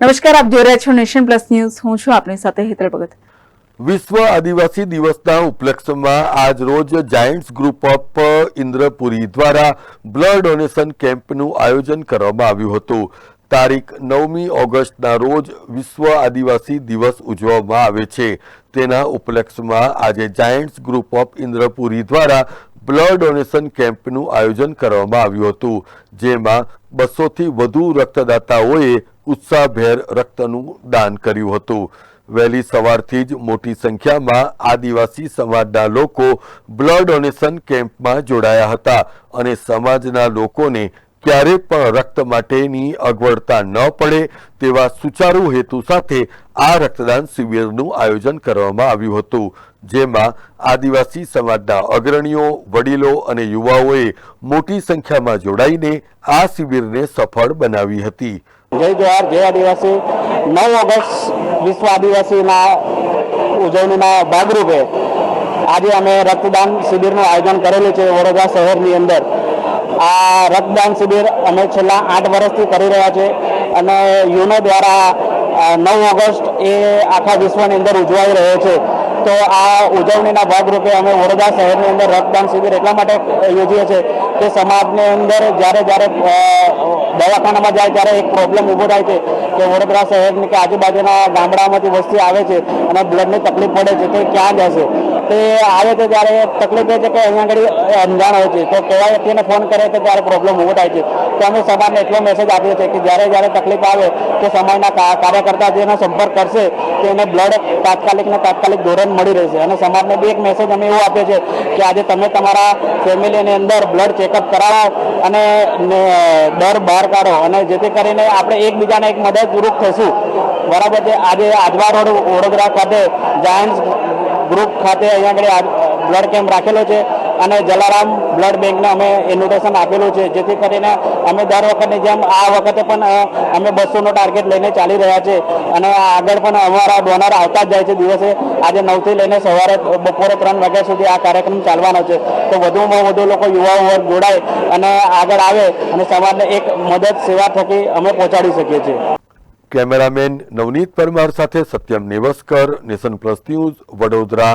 નમસ્કાર, આપ જોઈ રહ્યા છો નેશન પ્લસ ન્યૂઝ. હું છું આપની સાથે હેતલ ભગત. વિશ્વ આદિવાસી દિવસના ઉપલક્ષમાં આજ રોજ જાયન્ટ્સ ગ્રુપ ઓફ ઇન્દ્રપુરી દ્વારા બ્લડ ડોનેશન કેમ્પનું આયોજન કરવામાં આવ્યું હતું. તારીખ નવમી ઓગસ્ટના રોજ વિશ્વ આદિવાસી દિવસ ઉજવવામાં આવે છે. તેના ઉપલક્ષમાં આજે જાયન્ટ્સ ગ્રુપ ઓફ ઇન્દ્રપુરી દ્વારા બ્લડ ડોનેશન કેમ્પનું આયોજન કરવામાં આવ્યું હતું, જેમાં બસોથી વધુ રક્તદાતાઓએ ઉત્સાહભેર રક્તનું દાન કર્યું હતું. વહેલી સવારથી જ મોટી સંખ્યામાં આદિવાસી સમાજના લોકો બ્લડ ડોનેશન કેમ્પમાં જોડાયા હતા અને સમાજના લોકોને ક્યારે પણ રક્ત માટેની અગવડતા ન પડે તેવા સુચારુ હેતુ સાથે આ રક્તદાન શિબિરનું આયોજન કરવામાં આવ્યું હતું, જેમાં આદિવાસી સમાજના અગ્રણીઓ, વડીલો અને યુવાઓએ મોટી સંખ્યામાં જોડાઈને આ શિબિરને સફળ બનાવી હતી. જય જોહાર જય આદિવાસી. નવ ઓગસ્ટ વિશ્વ આદિવાસીના ઉજવણીના ભાગરૂપે આજે અમે રક્તદાન શિબિરનું આયોજન કરેલું છે વડોદરા શહેરની અંદર. આ રક્તદાન શિબિર અમે છેલ્લા આઠ વર્ષથી કરી રહ્યા છે અને યુનો દ્વારા નવ ઓગસ્ટ એ આખા વિશ્વની અંદર ઉજવાઈ રહ્યો છે. તો આ ઉજવણીના ભાગરૂપે અમે વડોદરા શહેરની અંદર રક્તદાન શિબિર એટલા માટે યોજીએ છીએ કે સમાજની અંદર જ્યારે જ્યારે દવાખાનામાં જાય ત્યારે એક પ્રોબ્લેમ ઊભો થાય છે કે વડોદરા શહેરની કે આજુબાજુના ગામડામાંથી વસ્તી આવે છે અને બ્લડની તકલીફ પડે છે તો ક્યાં જશે. તે આવે છે ત્યારે તકલીફ એ છે કે અહીંયા આગળ અંજાણ હોય છે. તો કેવા વ્યક્તિને ફોન કરે તો ત્યારે પ્રોબ્લેમ ઊભો થાય છે. તો અમે સમાજને એટલો મેસેજ આપીએ છીએ કે જ્યારે જ્યારે તકલીફ આવે તો સમાજના કા- કાર્યકર્તા જેનો સંપર્ક કરશે એને બ્લડ તાત્કાલિક ને તાત્કાલિક ધોરણ મળી રહેશે અને સમાજને બી એક મેસેજ અમે એવો આપીએ છીએ કે આજે તમે તમારા ફેમિલીની અંદર બ્લડ ચેકઅપ કરાવો અને દર બહાર કાઢો. અને જેથી કરીને આપણે એકબીજાને એક મદદરૂપ થશું બરાબર છે? આજે આજવા રોડ, વડોદરા ખાતે જાયન્ટ્સ ગ્રુપ ખાતે અહીંયા આગળ બ્લડ કેમ્પ રાખેલો છે. અને જલારામ બ્લડ બેંકને અમે ઇન્વિટેશન આપેલું છે, જેથી કરીને અમે દર વખતની જેમ આ વખતે પણ અમે બસોનો ટાર્ગેટ લઈને ચાલી રહ્યા છે અને આગળ પણ અમારા ડોનર આવતા જ જાય છે દિવસે. આજે નવથી લઈને સવારે બપોરે ત્રણ વાગ્યા સુધી આ કાર્યક્રમ ચાલવાનો છે. તો વધુમાં વધુ લોકો યુવાઓ વર્ગ જોડાય અને આગળ આવે અને સમાજને એક મદદ, સેવા થકી અમે પહોંચાડી શકીએ છીએ. કેમેરામેન નવનીત પરમાર સાથે Satyam Nevaskar, Nation Plus News Vadodara.